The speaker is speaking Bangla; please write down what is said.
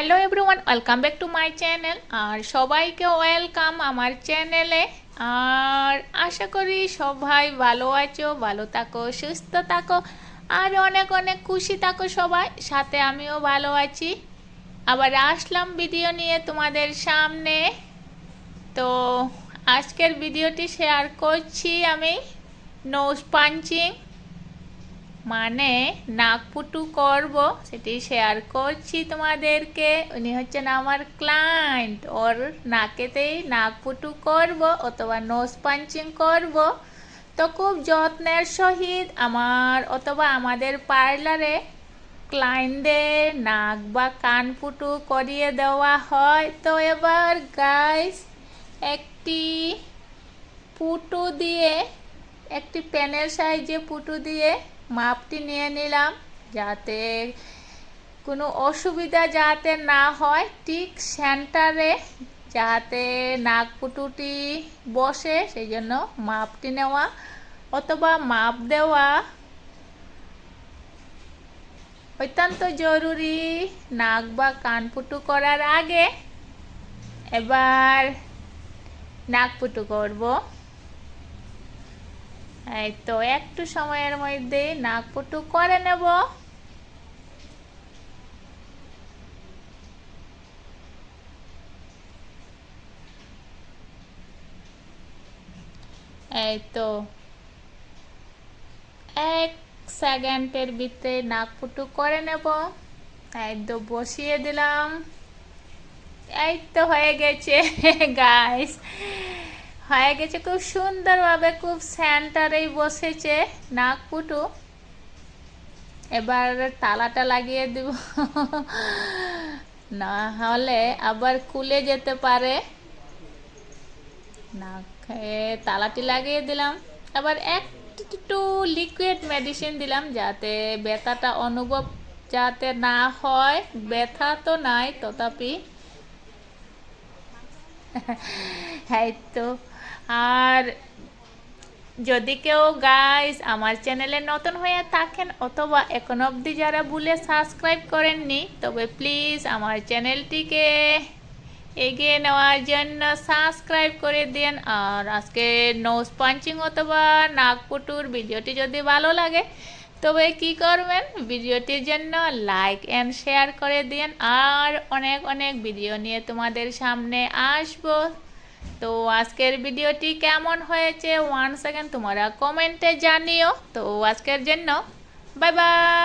Hello everyone welcome back to my channel আর সবাইকে ওয়েলকাম আমার চ্যানেলে আর আশা করি সবাই ভালো আছো, ভালো থাকো, সুস্থ থাকো, আর অনেক অনেক খুশি থাকো সবাই। সাথে আমিও ভালো আছি। আবার আসলাম ভিডিও নিয়ে তোমাদের সামনে। তো আজকের ভিডিওটি শেয়ার করছি আমি। নোজ পাঞ্চিং মানে নাকপুটু করব, সেটি শেয়ার করছি তোমাদেরকে। উনি হচ্ছেন আমার ক্লায়েন্ট ওর নাকেতেই নাকপুটু করব অথবা নোজ পাঞ্চিং করব। তো খুব যত্নের সহিত আমার অথবা আমাদের পার্লারে ক্লায়েন্টদের নাক বা কান পুটু করিয়ে দেওয়া হয়। তো এবার গাইস একটি পুটু দিয়ে, একটি প্যানের সাইজে পুটু দিয়ে মাপটি নিয়ে নিলাম যাতে কোনো অসুবিধা যাতে না হয়। ঠিক সেন্টারে যাতে নাক পুটুটি বসে সেই জন্য মাপটি নেওয়া অথবা মাপ দেওয়া অত্যন্ত জরুরি। নাক বা কান পুটু করার আগে এবার নাক পুটু করব। এই তো একটু সময়ের মধ্যে নাক পুটু করে নেব। এই তো এক সেকেন্ডের ভিতরে নাক পুটু করে নেব। এই তো বসিয়ে দিলাম। এই তো হয়ে গেছে গাইস হয়ে গেছে খুব সুন্দরভাবে, খুব সেন্টারেই বসেছে নাক পুটু এবার তালাটা লাগিয়ে দিব। না হলে আবার খুলে যেতে পারে। নাক তালাটি লাগিয়ে দিলাম। আবার একটু লিকুইড মেডিসিন দিলাম যাতে ব্যথাটা অনুভব যাতে না হয়। ব্যথা তো নাই তথাপি। হ্যাঁ তো। আর যদি কেউ গাইস আমার চ্যানেলে নতুন হয়ে থাকেন অথবা এখন অবধি যারা ভুলে সাবস্ক্রাইব করেননি, তবে প্লিজ আমার চ্যানেলটিকে এগিয়ে নেওয়ার জন্য সাবস্ক্রাইব করে দিন। আর আজকে নোজ পাঞ্চিং অথবা নাগপুটুর ভিডিওটি যদি ভালো লাগে, তবে কি করবেন? ভিডিওটির জন্য লাইক অ্যান্ড শেয়ার করে দিন। আর অনেক অনেক ভিডিও নিয়ে তোমাদের সামনে আসব। তো আজকের ভিডিওটি কেমন হয়েছে? ওয়ান সেকেন্ড তোমরা কমেন্টে জানিও। তো আজকের জন্য বাই বাই